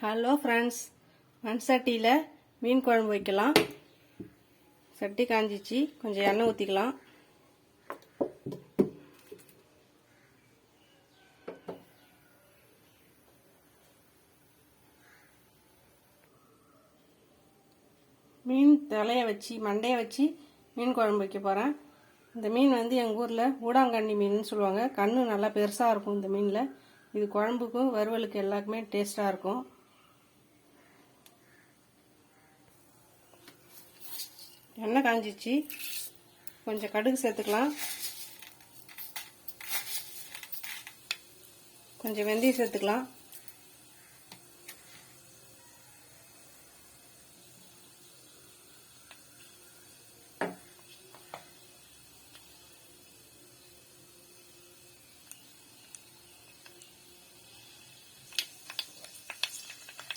Hello friends மண் சட்டியில் மீன் குழம்பு வைக்கலாம். சட்டி காஞ்சிச்சு. கொஞ்சம் எண்ணெய் ஊற்றிக்கலாம் மீன் தலையை வச்சு மண்டையை வச்சு மீன் குழம்பு வைக்க போகிறேன் இந்த மீன் வந்து எங்கள் ஊரில் ஊடாங்கண்ணி மீன் சொல்லுவாங்க. கண்ணு நல்லா பெருசாக இருக்கும் இந்த மீனில். இது குழம்புக்கும் வறுவலுக்கு எல்லாருக்குமே டேஸ்ட்டாக இருக்கும். எண்ணெய் காஞ்சிச்சு. கொஞ்சம் கடுகு சேர்த்துக்கலாம். கொஞ்சம் வெந்தயம் சேர்த்துக்கலாம்.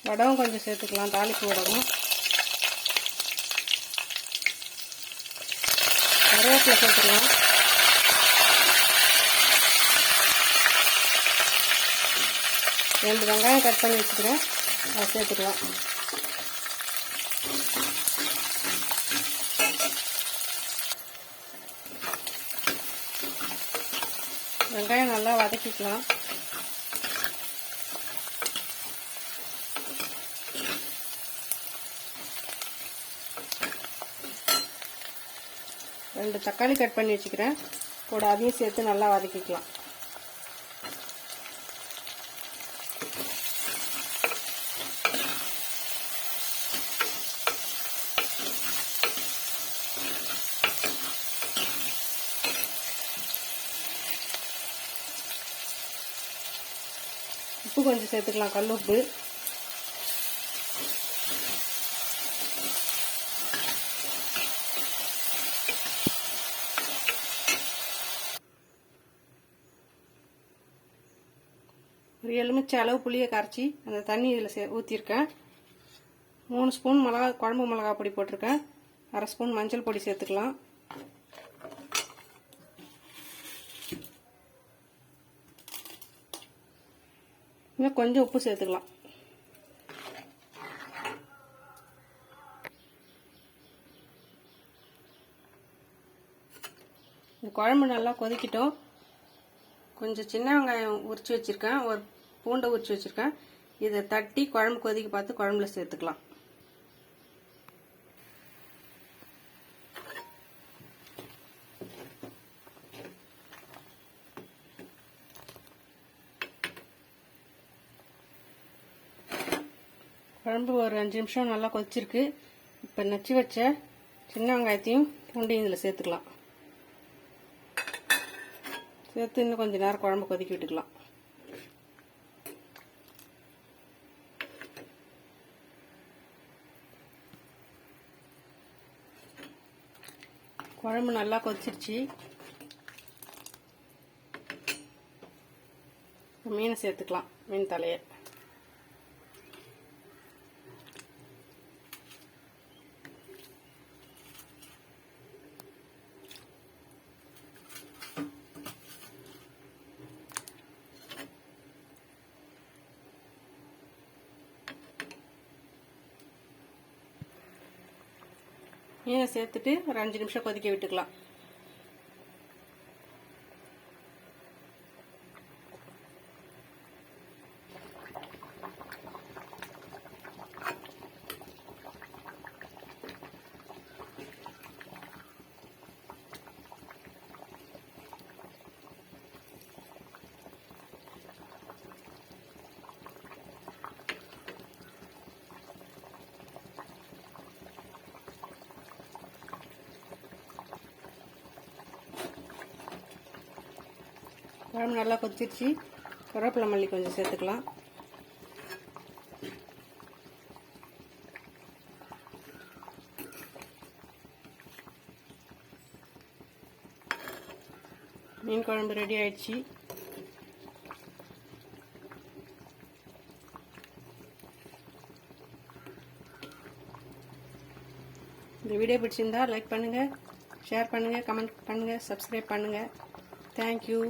வடகம் கொஞ்சம் சேர்த்துக்கலாம் தாளிப்பு வடகம். கருவேப்பிலை சேர்த்துக்கலாம் ரெண்டு வெங்காயம் கட் பண்ணி வச்சுக்கிறேன். அதை சேர்த்துக்கலாம். வெங்காயம் நல்லா வதக்கிக்கலாம். ரெண்டு தக்காளி கட் பண்ணி வச்சுக்கிறேன். கூட அதையும் சேர்த்து நல்லா வதக்கிக்கலாம். உப்பு கொஞ்சம் சேர்த்துக்கலாம். கல் உப்பு. ஒரு எலுமிச்சை அளவு புளியை கரைச்சி அந்த தண்ணி இதில் சே ஊற்றிருக்கேன் மூணு ஸ்பூன் மிளகா குழம்பு மிளகா பொடி போட்டிருக்கேன். அரை ஸ்பூன் மஞ்சள் பொடி சேர்த்துக்கலாம். இன்னும் கொஞ்சம் உப்பு சேர்த்துக்கலாம். இந்த குழம்பு நல்லா கொதிக்கிட்டோம். கொஞ்சம் சின்ன வெங்காயம் உரிச்சு வச்சுருக்கேன். ஒரு பூண்டை உரிச்சு வச்சுருக்கேன். இதை தட்டி குழம்பு கொதிக்க பார்த்து குழம்புல சேர்த்துக்கலாம். குழம்பு ஒரு அஞ்சு நிமிஷம் நல்லா கொதிச்சிருக்கு. இப்போ நச்சு வச்ச சின்ன வெங்காயத்தையும் பூண்டையும் இதில் சேர்த்துக்கலாம். சேர்த்து இன்னும் கொஞ்சம் நேரம் குழம்பு கொதிக்க விட்டுக்கலாம். குழம்பு நல்லா கொதிச்சிருச்சு. மீனை சேர்த்துக்கலாம் மீன் தலையை. மீனை சேர்த்துட்டு ஒரு அஞ்சு நிமிஷம் கொதிக்க விட்டுக்கலாம். குழம்பு நல்லா கொதிச்சிருச்சு. கருவேப்பிலை மல்லி கொஞ்சம் சேர்த்துக்கலாம். மீன் குழம்பு ரெடி ஆயிடுச்சு. இந்த வீடியோ பிடிச்சிருந்தா லைக் பண்ணுங்கள் ஷேர் பண்ணுங்கள் கமெண்ட் பண்ணுங்கள் சப்ஸ்கிரைப் பண்ணுங்கள் தேங்க்யூ